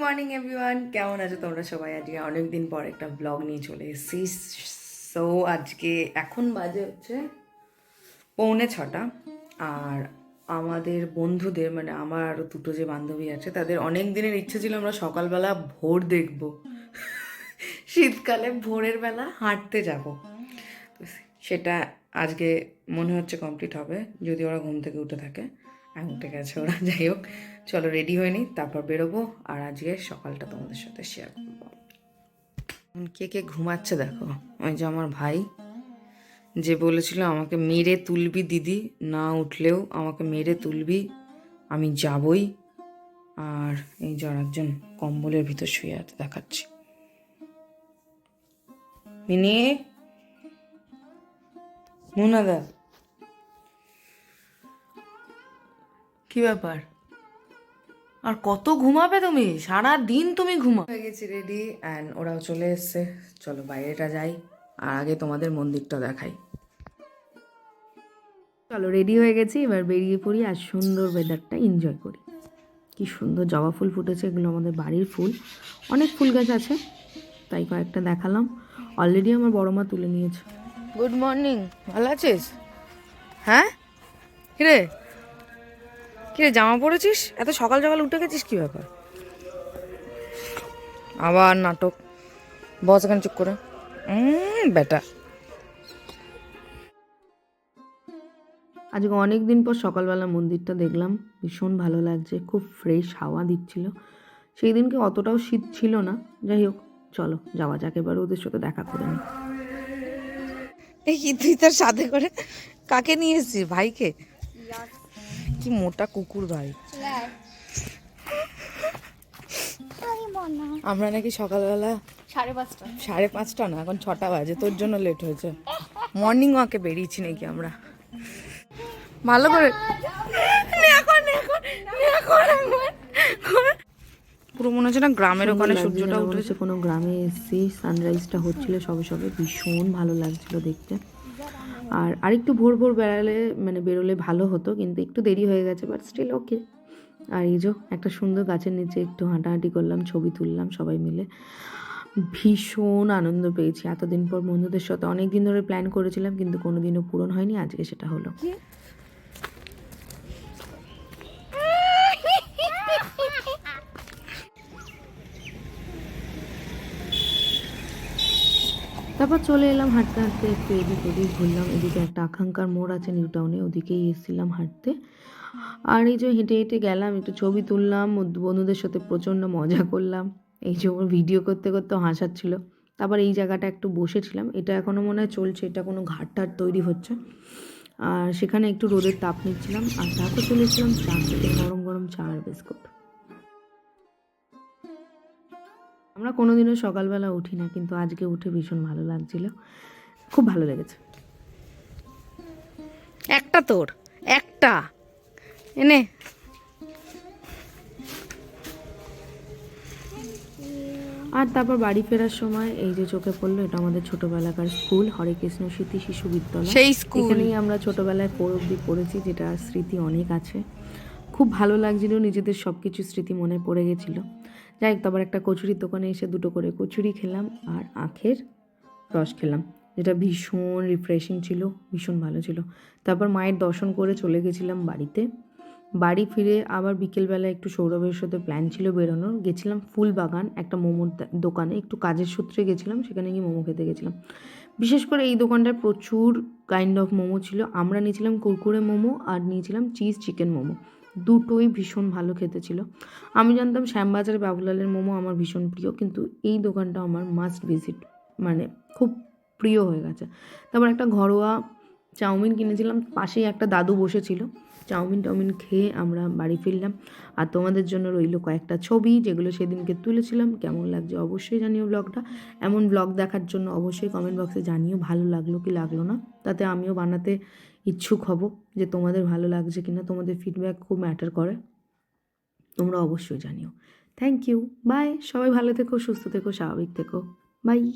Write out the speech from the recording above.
Morning everyone কেমন আছো তোমরা সবাই? আজকে অনেক দিন পর একটা ব্লগ নিয়ে চলে এসেছি। সো আজকে এখন বাজে হচ্ছে পৌনে ছটা। আর আমাদের বন্ধুদের মানে আমার আরও দুটো যে বান্ধবী আছে, তাদের অনেক দিনের ইচ্ছে ছিল আমরা সকালবেলা ভোর দেখব। শীতকালে ভোরের বেলা হাঁটতে যাব। সেটা আজকে মনে হচ্ছে কমপ্লিট হবে, যদি ওরা ঘুম থেকে উঠে থাকে। এখন উঠে গেছে ওরা যাই হোক। চলো রেডি হয়ে নিই তারপর বেরোবো, আর আজকে সকালটা তোমাদের সাথে শেয়ার করব। কে কে ঘুমাচ্ছে দেখো? ওই যে আমার ভাই, যে বলেছিল আমাকে মেরে তুলবি দিদি, না উঠলেও আমাকে মেরে তুলবি, আমি যাবই। আর এই যে আর একজন কম্বলের ভিতর শুয়ে আছে, দেখাচ্ছি। মিনি? মুনাদা? কি ব্যাপার? আর কত ঘুমাবে তুমি? সারা দিন তুমি ঘুমা হয়ে গেছি রেডি অ্যান্ড ওরাও চলে এসছে। চলো বাইরেটা যাই আর আগে তোমাদের মন্দিরটা দেখাই। চলো রেডি হয়ে গেছি এবার বেরিয়ে পড়ি আর সুন্দর ওয়েদারটা এনজয় করি। কি সুন্দর জবা ফুল ফুটেছে এগুলো আমাদের বাড়ির ফুল। অনেক ফুল গাছ আছে তাই কয়েকটা দেখালাম। অলরেডি আমার বড় মা তুলে নিয়েছে। গুড মর্নিং ভালো আছিস? হ্যাঁ? কিরে? কিরে জামা পরেছিস? এত সকাল সকাল উঠে গেছিস কি ব্যাপার? আবার নাটক। বস এখানে চুপ করে। উম, বেটা। আজকে অনেক দিন পর সকালবেলা মন্দিরটা দেখলাম। ভীষণ ভালো লাগছে খুব ফ্রেশ হাওয়া দিচ্ছিল। সেই দিনকে অতটাও শীত ছিল না। যাই হোক চলো যাওয়া যাক এবার ওদের সাথে দেখা করে নি এই কি তুই তার সাথে করে কাকে নিয়ে এসেছিস? ভাইকে? কি মোটা কুকুর ভাই। আমরা নাকি সকালবেলা সাড়ে পাঁচটা। সাড়ে পাঁচটা না এখন ছটা বাজে তোর জন্য লেট হয়েছে। মর্নিং ওয়াকে বেরিয়েছি নাকি আমরা? ভালো করে এখন, এখন, এখন, এখন। পুরো মনে হচ্ছে না গ্রামের ওখানে সূর্যটা উঠেছে। কোনো গ্রামে এসেছি সানরাইজটা হচ্ছিল সবে সবে ভীষণ ভালো লাগছিল দেখতে। আর আরেকটু ভোর ভোর বেড়ালে মানে বেরোলে ভালো হতো, কিন্তু একটু দেরি হয়ে গেছে বাট স্টিল ওকে আর এই যে একটা সুন্দর গাছের নিচে একটু হাঁটাহাঁটি করলাম, ছবি তুললাম সবাই মিলে। ভীষণ আনন্দ পেয়েছি। এতদিন পর বন্ধুদের সাথে অনেক দিন ধরে প্ল্যান করেছিলাম, কিন্তু কোনোদিনও পূরণ হয়নি, আজকে সেটা হলো। তারপর চলে এলাম হাঁটতে হাঁটতে একটু এদিক ওদিক ঘুরলাম। এদিকে একটা আকাঙ্ক্ষার মোড় আছে নিউ টাউনে, ওদিকেই এসেছিলাম হাঁটতে। আর এই যে হেঁটে হেঁটে গেলাম, একটু ছবি তুললাম বন্ধুদের সাথে প্রচণ্ড মজা করলাম। এই যে ওর ভিডিও করতে করতে হাসাচ্ছিল। তারপর এই জায়গাটা একটু বসেছিলাম। এটা এখনও মনে হয় চলছে, এটা কোনো ঘাট টাট তৈরি হচ্ছে। আর সেখানে একটু রোদের তাপ নিচ্ছিলাম। আর তারপর চলেছিলাম চা গরম গরম চা আর বিস্কুট। আমরা কোনোদিনও সকালবেলা উঠি না কিন্তু আজকে উঠে ভীষণ ভালো লাগছিল। খুব ভালো লেগেছে। একটা তোর একটা। এনে। আর তারপর বাড়ি ফেরার সময় এই যে চোখে পড়ল এটা আমাদের ছোটবেলাকার স্কুল হরে কৃষ্ণ স্মৃতি শিশু বিদ্যালয়। সেই স্কুল। এখানেই আমরা ছোটবেলায় ফোর অব্দি পড়েছি যেটা স্মৃতি অনেক আছে। খুব ভালো লাগছিল, নিজেদের সব কিছু স্মৃতি মনে পড়ে গেছিল। যাই হোক তারপর একটা কচুরির দোকানে এসে দুটো করে কচুরি খেলাম আর আখের রস খেলাম। যেটা ভীষণ রিফ্রেশিং ছিল, ভীষণ ভালো ছিল। তারপর মায়ের দর্শন করে চলে গেছিলাম বাড়িতে। বাড়ি ফিরে আবার বিকেলবেলা একটু সৌরভের সাথে প্ল্যান ছিল বেরোনোর। গেছিলাম ফুল বাগান একটা মোমোর দোকানে। একটু কাজের সূত্রে গেছিলাম, সেখানে গিয়ে মোমো খেতে গেছিলাম। বিশেষ করে এই দোকানটায় প্রচুর কাইন্ড অফ মোমো ছিল। আমরা নিয়েছিলাম কুরকুরে মোমো আর নিয়েছিলাম চিজ চিকেন মোমো। দুটোই ভীষণ ভালো খেতে ছিল। আমি জানতাম শ্যামবাজার বাবুলালের মোমো আমার ভীষণ প্রিয়, কিন্তু এই দোকানটা আমার মাস্ট ভিজিট মানে খুব প্রিয় হয়ে গেছে। তারপর একটা ঘরোয়া চাউমিন কিনেছিলাম, পাশেই একটা দাদু বসেছিল। চাউমিন টাউমিন খেয়ে আমরা বাড়ি ফিরলাম। আর তোমাদের জন্য রইল কয়েকটা ছবি, যেগুলো সেদিনকে তুলেছিলাম। কেমন লাগছে অবশ্যই জানিও ব্লগটা। এমন ব্লগ দেখার জন্য অবশ্যই কমেন্ট বক্সে জানিও, ভালো লাগল কি লাগল না। তাতে আমিও বানাতে ইচ্ছুক হব যে তোমাদের ভালো লাগছে কি না তোমাদের ফিডব্যাক খুব ম্যাটার করে। তোমরা অবশ্যই জানিও। থ্যাংক ইউ বাই সবাই ভালো থেকো, সুস্থ থেকো, স্বাভাবিক থেকো। বাই